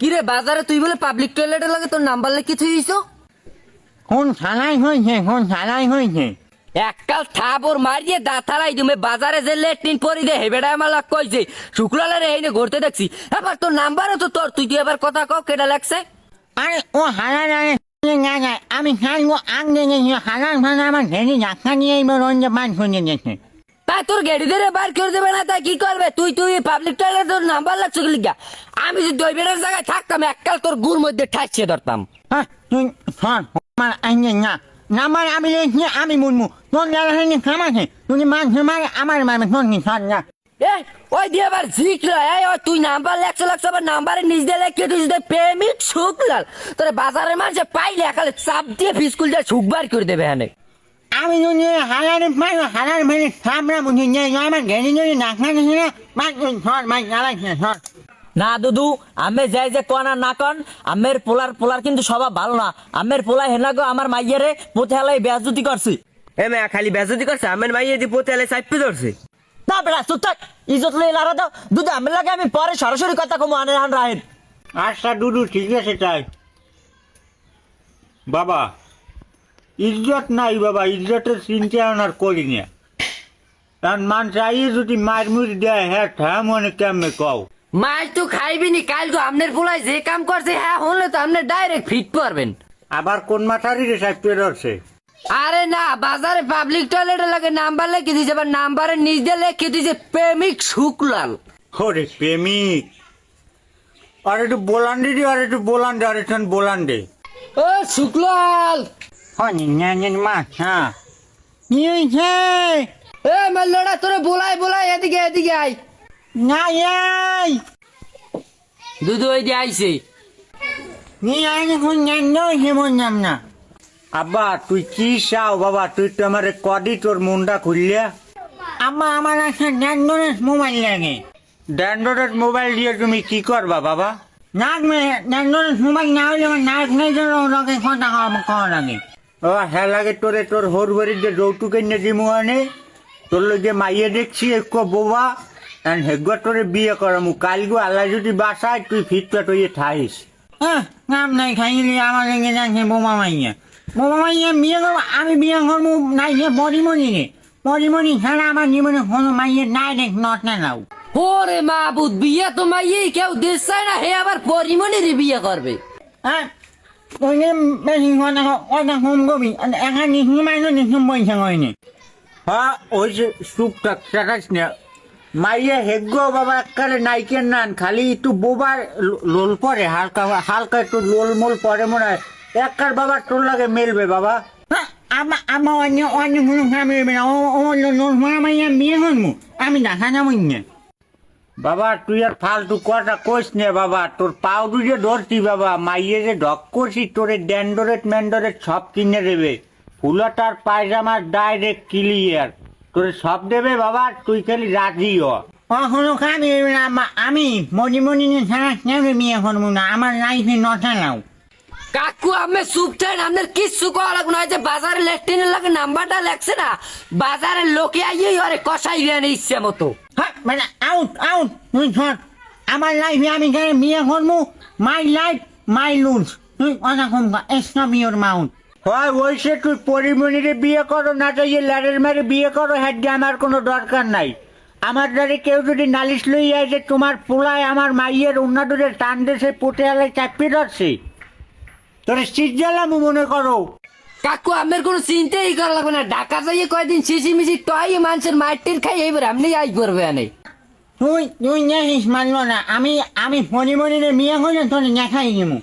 কিরে বাজারে তুই বলে পাবলিক টয়লেটের লাগে তোর নাম্বার লিখে তুই দিছ? কোন থানায় হয়েছে কোন থানায় হয়েছে এককাল থাপর মারিয়ে দাঁতালাই তুমি বাজারে যে লেট্রিন পরি দে হেবেটা আমার লাগ কইছে। শুক্লালে রে এইনে ঘুরতে দেখছি। এবার তোর নাম্বারও তো তোর তুই এবার কথা কও কেটা লাগছে আরে ও হারান আরে না যায় আমি আগ দেখেছি হারান ফানা আমার ঘেরি ডাক্তার নিয়ে এবার রঞ্জে পান শুনে গেছে। তোর গেড়ি ধরে বার করে দেবে না তাই কি করবে? তুই তুই পাবলিক টয়লেট তোর নাম্বার লাগছে কি লিখা? আমি যদি ওই বেটার জায়গায় থাকতাম এককাল তোর গুড় মধ্যে ঠাইছে ধরতাম। হ্যাঁ তুই শোন আমার আইনে না। নাম্বার আমি লিখছি আমি মুনমু তোর হয়নি খামাছে তুই মাঝে মারে আমার মারবে তোর কি শোন না। এই ওই দিয়ে আবার ঝিকল এই ওই তুই নাম্বার লেখছে লাগছে আবার নাম্বারে নিজ দিয়ে লেখে তুই যদি প্রেমিক শুকলাল তোর বাজারের মানুষে পাইলে একালে চাপ দিয়ে ফিসকুল দিয়ে শুকবার করে দেবে হ্যাঁ আমি যদি হারারে পারব হারার মানে সামরা বুঝি নিয়ে আমার ঘেরি যদি ডাক্তার দেখি না মাছ শোন মাছ জ্বালাইছে শোন না দুদু আমি যাই যে কন আর না কন আমের পোলার পোলার কিন্তু স্বভাব ভালো না। আমের পোলা হেনা গো আমার মাইয়ারে পোতে হেলাই বেয়াজুতি করছি। এ মেয়া খালি বেজতি করছে আমের মাইয়ে দি পোতে এলে চাইপে ধরছে। না বেড়া চুপ থাক ইজত লই লারা দাও। দুদু আমের লাগে আমি পরে সরাসরি কথা কমু আনে হান রাহেন। আচ্ছা দুদু ঠিক আছে তাই। বাবা ইজ্জত নাই বাবা ইজ্জতের চিন্তা আর করি না। কারণ মান চাইয়ে যদি মারমুর দেয় হ্যাঁ হ্যাঁ মনে কেমনে কও? মাছ তো খাইবি নি কাল তো আপনার পোলায় যে কাম করছে হ্যাঁ হলে তো আপনি ডাইরেক্ট ফিট পারবেন আবার কোন মাথারই রে সাহেব আরে না বাজারে পাবলিক টয়লেটের লাগে নাম্বার লিখে দিয়েছে আবার নাম্বারের নিজ দিয়ে লিখে দিয়েছে প্রেমিক শুক্লাল। ওরে প্রেমিক। আর একটু বোলান দিদি আর একটু বোলান দে আর একটু বোলান দে ও শুক্লাল! হনি ন্যান মাছ হ্যাঁ কি হয়েছে এ মাল্লড়া তোরে বলাই বলাই এদিকে এদিকে আই না এই দুধু ওই দিয়ে আইছে নি আইনি কোন নয় বললাম না আব্বা তুই কি চাও বাবা তুই তো আমার কদি তোর মুন্ডা খুললে আব্বা আমার একটা ড্যান্ডোরেস মোবাইল লাগে ড্যান্ডোরেস মোবাইল দিয়ে তুমি কি করবা বাবা নাক মে ড্যান্ডোরেস মোবাইল না হলে আমার নাক নেই জন্য ওনাকে কথা কওয়া লাগে হ্যাঁ লাগে তোরে তোর হোর বাড়ির যে যৌতুক এনে দিমু আনে তোর লগে মাইয়ে দেখছি একটু বোবা আর হেগুয়া তোরে বিয়ে করামু। কালগু আল্লাহ যদি বাসায় তুই ফিটপেট হয়ে ঠাইস হ্যাঁ নাম নাই খাইলি আমার লেগে যাচ্ছে বোমা মাইয়া। বোমা মাইয়া বিয়ে করব আমি বিয়ে করব নাই যে পরিমণি রে পরিমণি ছাড়া আমার জীবনে কোনো মাইয়ের নাই দেখ নট না নাও। ওরে মাহবুদ বিয়ে তো মাইয়ে কেউ দেশ না হে আবার পরিমণির বিয়ে করবে। হ্যাঁ হ্যাঁ মাইয়া হেগ্য বাবা একবারে নাইকের নান খালি একটু বোবার লোল পরে হালকা হালকা একটু লোল মোল পরে মনে হয়। একবার বাবা তোর লাগে মেলবে বাবা। আমার আমার অন্য অন্য কোনো না ও লোল মারা মাইয়া বিয়ে করব আমি দেখা যাব না বাবা, তুই আর ফালতু কথা কইস নে বাবা। তোর পাও যে ধরছি বাবা, মাইয়ে যে ঢক করছি, তোরে ড্যান্ডোরেট ম্যান্ডোরেট সব কিনে দেবে। ফুলাটার পায়জামার ডাইরেক্ট ক্লিয়ার তোরে সব দেবে বাবা, তুই খালি রাজি হ। কখনো খাবি আমি মণিমণি ছাড়া কেন বিয়ে করব না? আমার লাইফে নটা নাও। কাকু আমি সুপটাই আপনার কিচ্ছু করা লাগবে না। যে বাজারে লেট্রিনের লাগে নাম্বারটা লেখছে না বাজারের লোকে আইয়ে ওরে কষাই রেন ইচ্ছে মতো। হ্যাঁ মানে আউট আউট তুই ধর আমার লাইফে আমি কেন বিয়ে করব মাই লাইফ মাই লুজ তুই কথা কম স্টপ ইউর মাউন্ট হয় ওই সে তুই পরিমণিরে বিয়ে করো না তো ইয়ে ল্যাডের মারে বিয়ে করো হ্যাঁ আমার কোনো দরকার নাই। আমার দ্বারে কেউ যদি নালিশ লই যায় যে তোমার পোলায় আমার মাইয়ের উন্নাদুরে টান দেশে পুটে আলে চাপিয়ে ধরছে। তোর সিট জ্বালামু মনে করো। কাকু আমার কোনো চিন্তাই করা লাগবে না। ঢাকা যাইয়ে কয়দিন শিশি মিশি টয় মানুষের মাটির খাই এবার আপনি আই করবে আনে। তুই তুই নেহিস মানলো না। আমি আমি মনে মনে মিয়া করলে তোর নেখাই দেবো